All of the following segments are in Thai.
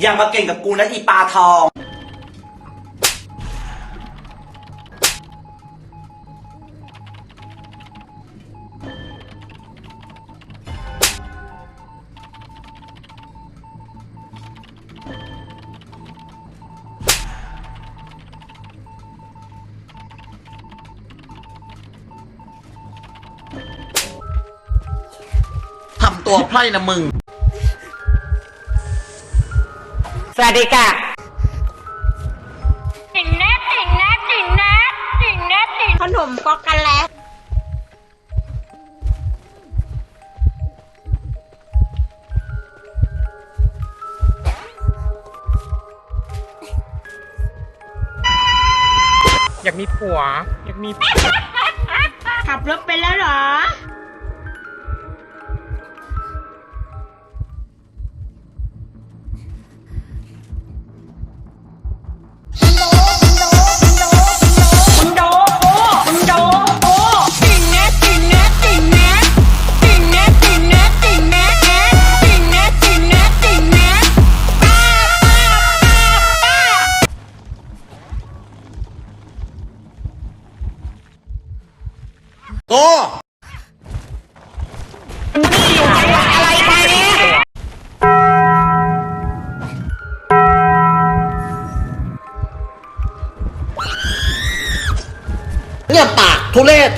อย่ามาเก่งกับกูนะอีปลาทอง ทำตัวไพร่นะมึง สวัสดีค่ะติ่งแนทติ่งแนทติ่งแนทติ่งแนทติ่งขนมก็อกกันแล้วอยากมีผัว อยากมี ขับรถไปแล้วเหรอ โอ้เนี่ยปากทุเรศ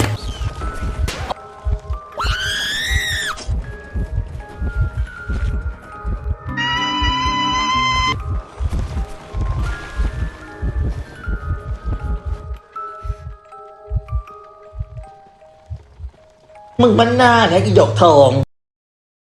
มึงมันหน้าเนี่ยอีหยกทอง